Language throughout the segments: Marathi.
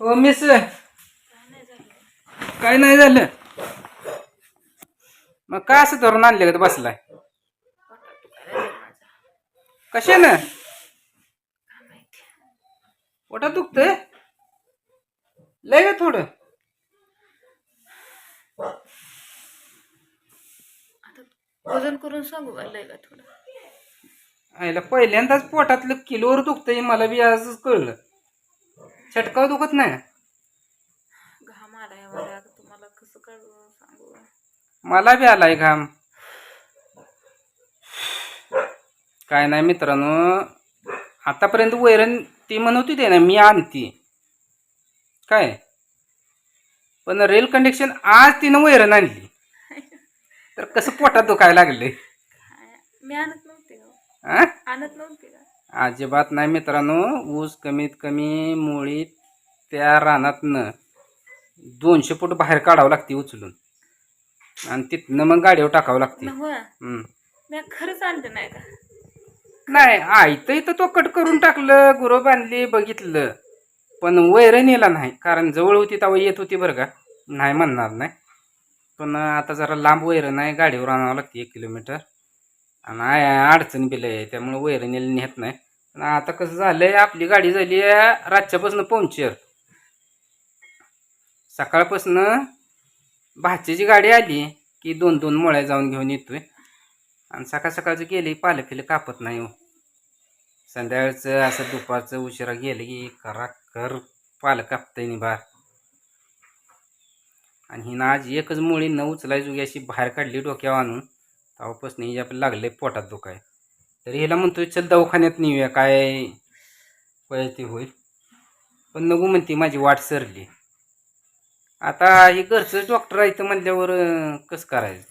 हो मिस काय नाही झालं. मग का असं धरून आणले का बसलाय? कशानं? पोटात दुखतंय? लय का थोडं. वजन करून सांगू का लय का थोडं? आईला पहिल्यांदाच पोटातलं किलोवर दुखतंय मला बी आजच कळलं. छटकाव दुखत नाही. घाम आलाय मला. आता तुम्हाला कसं कळू सांगू? मला बी आलाय घाम. काय नाही मित्रांनो आतापर्यंत वैरण ती म्हणत होती ना मी आणती. काय? पण रेल कंडिक्शन आज तिनं वैरण आणली. तर कसं पोटात दुखायला लागले? काय? मी आणत नव्हते आ? आणत नव्हते का अजिबात नाही मित्रांनो ऊस कमीत कमी मुळी त्या रानातनं दोनशे फूट बाहेर काढावं लागते उचलून. आणि तिथनं मग गाडीवर टाकावं लागते. नव्ह हम्म. मी खरंच आणलं नाही का? नाही आयतं इथं तो कट करून टाकलं गुरं बांधली बघितलं. पण वैरणीला नाही कारण जवळ होती तेव्हा येत होती बरं का. नाही म्हणणार नाही. पण आता जरा लांब वैरण आहे गाडीवर आणावं लागते एक किलोमीटर. आणि आय अडचण बिल आहे त्यामुळे वैरणीला नेत नाही. पण आता कसं झालंय आपली गाडी झाली आहे रातच्यापासून पंक्चर. सकाळपासून भाच्याची गाडी आली की दोन दोन मोळ्या जाऊन घेऊन येतोय. आणि सकाळ सकाळचं गेले पालं फिलं कापत नाही हो. संध्याकाळचं असं दुपारचं उशिरा गेलं की करा कर पालं कापतंय नि बार आणि हिनं आज एकच मुळी न उचलाय जुगी अशी बाहेर काढली डोक्यावर आणून. तेव्हापासून हिच्या आपल्याला लागले पोटात दुखाय तर हिला म्हणतोय चल दवाखान्यात नेऊया काय ते होईल. पण नगू म्हणते माझी वाट सरली. आता हे घरचंच डॉक्टर आहे तर म्हणल्यावर कसं करायचं?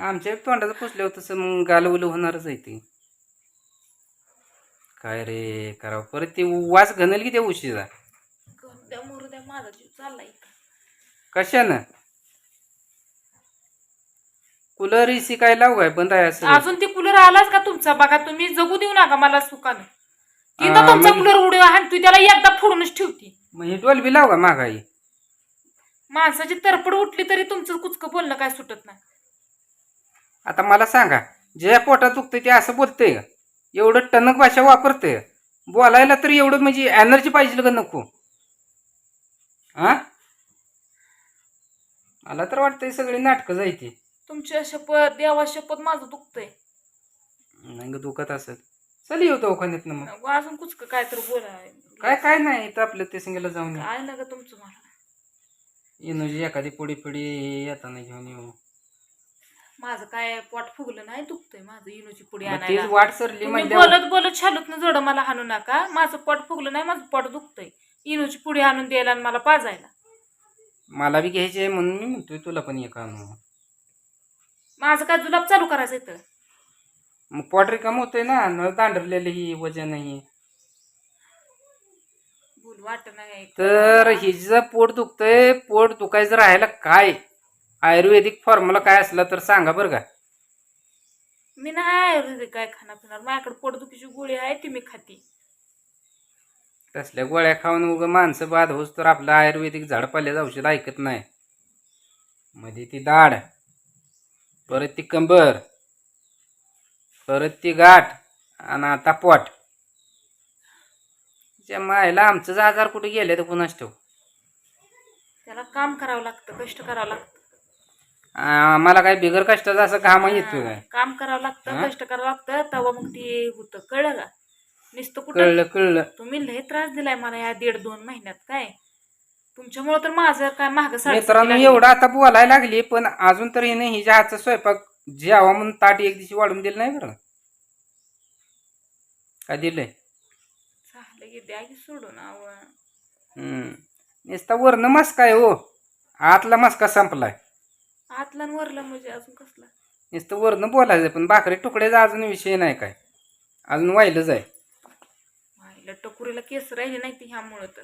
आमच्या तोंडाचं पुसल्यावर तसं मग गालवलं होणारच आहे ते. काय रे करावं? परत ते वास घनल की त्या उशीचा? द्या माझा जीव चाललाय कशानं? कूलर इसी काय लावू काय? बंद आहे असं? अजून ती कूलर आलाच का तुमचा? बघा तुम्ही जगू देऊ नका मला सुखानं. ती आ, तर तुमचा मग- कूलर उडीव आणि तू त्याला एकदा फोडूनच ठेवती. मग हे डोल बी लाव का मागाई माणसाची तरपड उठली तरी तुमचं कुचकं बोलणं काय सुटत नाही. आता मला सांगा जे पोटात दुखतंय ते असं बोलतंय का? एवढं टणक भाषा वापरते बोलायला तर एवढं म्हणजे एनर्जी पाहिजे का नको. हा? मला तर वाटतंय सगळी नाटकं जायची. तुमच्या शपथ देवा शपथ माझं दुखतंय. नाही ग दुखत असत चल येऊ दवाखान्यात मग. नको अजून कुचक काय तर बोलाय काय काय नाही इथं आपलं ते सिंगला जाऊन काय ना ग तुमचं मला. येणूची एखादी पुडी पुडी येताना घेऊन येऊ. माझं काय पोट फुगलं नाही दुखतंय माझं इनोची मग तीच आणायला वाट सरली तुम्ही म्हणजे बोलत बोलत छालूत ना जोड मला हाणू नका. माझं पोट फुगलं नाही माझं पोट दुखतंय. इनोची पुडी आणून द्यायला आणि मला पाजायला. मला बी घ्यायची आहे म्हणून मी म्हणतोय तुला पण एक आणू. माझं काय जुलाब चालू करायचं इथं? मग पोट रिकाम होतोय ना न दांडरलेलं ही वजन ही. वाटत नाही. तर हिचं पोट दुखतंय पोट दुखायचं राहायला काय? आयुर्वेदिक फॉर्म्युला काय असला तर सांगा बरं का. मी नाही आयुर्वेदिक काय खाणार पिणार. माझ्याकडे पोटदुखीची गोळी आहे ती मी खाती. तसल्या गोळ्या खाऊन उग माणसं बाद होस तर आपलं आयुर्वेदिक झाडपाल्याचं औषध ऐकत नाही. मध्ये ती दाढ परत ती कंबर परत ती गाठ आणि आता पोट. त्या मायला आमचं आजार कुठे गेले तर कुणाच ठेव त्याला काम करावं लागतं कष्ट करावं लागतं. आम्हाला काय बिगर कष्टाचा असं घाम येतो काय काम करावं लागतं हा? कष्ट करावं लागतं तेव्हा मग ते होतं. कळलं का? नुसतं कुठं? कळलं कळलं. तुम्ही लय त्रास दिलाय मला या दीड दोन महिन्यात. काय? तुमच्यामुळे तर माझं काय महाग मित्रांनो एवढं आता बोलायला लागली पण अजून तर हिने हिच्या हातचा स्वयंपाक जेवा म्हणून ताट एक दिवशी वाढून दिलं नाही बरं. काय दिलंय? झालं की द्या की सोडून अहो. हम्म. नुसता वरनं मस्का आहे हो. आतला मस्का संपलाय. आतला आणि वरला म्हणजे अजून कसला? नुसतं वरनं बोलायचं पण भाकरी तुकड्याचा अजून विषय नाही काय. अजून व्हायलाच आहे. वाहिलं टकुरीला केस राहिले नाही ते ह्यामुळं तर.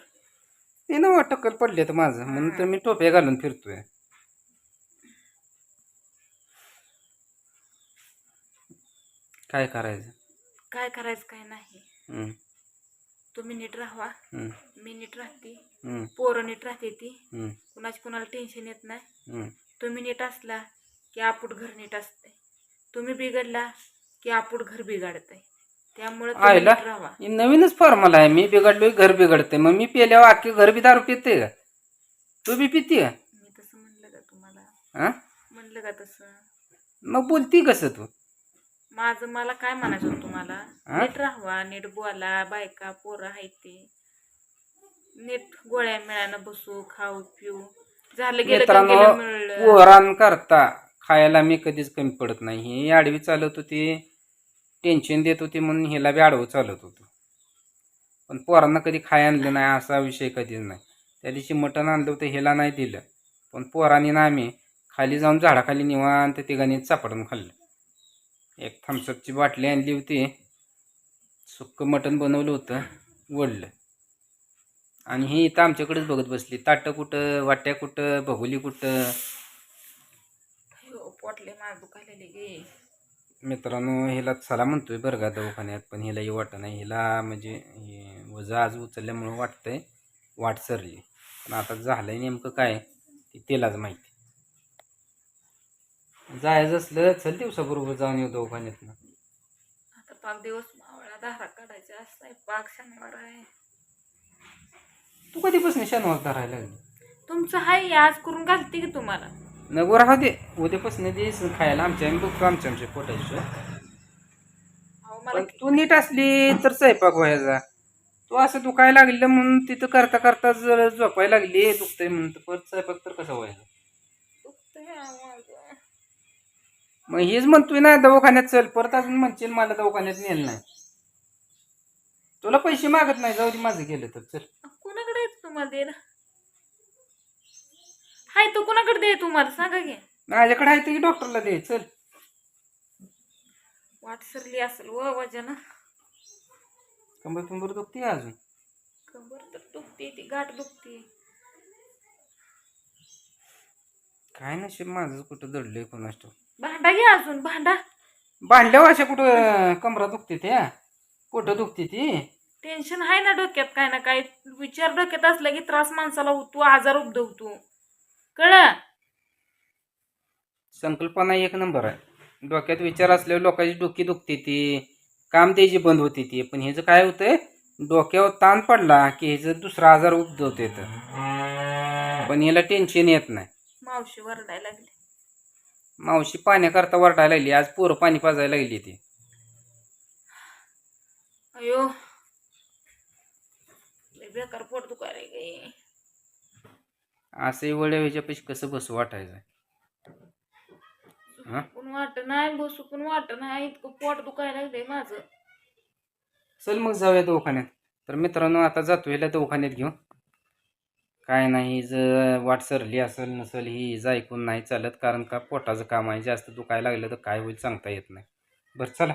ते ना टक्कल पडले तर माझं. म्हणून तर मी टोप्या घालून फिरतोय. काय करायचं? काय करायचं काय नाही. हं, तुम्ही नीट राहावा. मी नीट राहते. पोरं नीट राहते ती. कुणाची कुणाला टेन्शन येत नाही. तुम्ही नीट असला की आपूट घर नीट असतंय. तुम्ही बिघडला की आपूट घर बिघडतंय. त्यामुळे आयला ही नवीनच फॉर्म्युला आहे. मी बिघडलोय घर बिघडते मग मी पेल्यावर अख्खी घर बी दारू पिते का? तू बी पिते का? मी तसं म्हणलं का तुम्हाला? हा म्हणलं का तसं? मग बोलती कसं तू? माझं मला काय म्हणायचं होतं तुम्हाला? हा? नीट राहावा. नीट बोला. बायका पोरं आहेत ते. नीट गोळ्या मिळानं बसू खाऊ पिऊ. झालं गेलं का मित्रांनो गेलं मिळलं करता. खायला मी कधीच कमी पडत नाही. ही आडवी चालत होती. टेन्शन देत होती म्हणून हिला बी आडवं चालत होतो. पण पोरांना कधी खाय आणलं नाही असा विषय कधीच नाही. त्या दिवशी मटण आणलं होतं हिला नाही दिलं. पण पोरांनी ना आम्ही खाली जाऊन झाडाखाली निवांत तिघांनी चापडून खाल्लं. एक थम्सअपची बाटली आणली होती. सुक्क मटण बनवलं होतं. वडलं. आणि ही इथं आमच्याकडेच बघत बसली. ताटं कुठं वाट्या कुठं भगोली कुठं? हो, पोटले मार गे. मित्रांनो हिला चला म्हणतोय बरं का दवाखान्यात पण हिला ही वाटत नाही. हिला म्हणजे वजं आज उचलल्यामुळं वाटतंय वाट सरली. पण आता झालंय नेमकं काय ते तिलाच माहिती. जायचं असलं चल दिवसाबरोबर जाऊन येऊ दवाखान्यात आता पाच दिवस मावळा धारा काढायचा असताय पाक शनिवार आहे. तू कधीपासून शनिवार धरायला लागली? तुमचं हाय आज करून घालते की तुम्हाला? नको राहू दे. उद्यापासून दे खायला. आमच्या आम्ही बघतो आमच्या आमच्या पोटायचं अहो मला पण तू नीट असली तर स्वयंपाक व्हायचा. तू असं दुखायला लागलं म्हणून तिथं करता करता जर झोपायला लागली दुखतंय म्हणून तर परत स्वयंपाक तर कसा व्हायचा? दुखतंय. मग हेच म्हणतोय ना दवाखान्यात चल. परत अजून म्हणशील मला दवाखान्यात नेलं नाही. तुला पैसे मागत नाही जाऊ दे माझं गेलं तर. चल. द्यायला हाय तो कोणाकडे दे तुम्हाला सांगा की. माझ्याकडे आहे की डॉक्टरला दे चल. वाट सरली असेल व वजन. कंबर कंबर दुखते अजून? कंबर तर दुखते ती गाठ दुखते. काय नशीब माझं कुठं दडलंय ठाऊक. भांडा घ्या अजून भांडा. भांडल्यावर अशा कुठं कमरा दुखते त्या? पोटं दुखते ती? टेन्शन आहे ना डोक्यात काय ना काय. विचार डोक्यात असला की त्रास माणसाला होतो आजार उद्भवतो कळ संकल्पना एक नंबर आहे. डोक्यात विचार असल्यावर लोकांची डोकी दुखते ती. काम त्याची बंद होती ती. पण ह्याचं काय होतंय डोक्यावर ताण पडला की ह्याचं दुसरा आजार उद्भवते तर पण ह्याला टेन्शन येत नाही. मावशी वरडायला लागली. मावशी पाण्याकरता वरडायला लागली. आज पोरं पाणी पाजायला लागली ती. अयो बेकार पोट दुखायला गे असं वड्या ह्याच्यापेक्षा कसं बसू वाटायचं? हा? पण वाट नाही बसू पण वाट नाही इतकं पोट दुखायला लागलंय माझं. चल मग जाऊया दवाखान्यात. तर मित्रांनो आता जातो ह्याला दवाखान्यात घेऊन. काय नाही जर वाट सरली असेल नसेल ही ऐकून नाही चालत कारण का पोटाचं काम आहे जास्त दुखायला लागलं तर काय होईल सांगता येत नाही. बरं चला.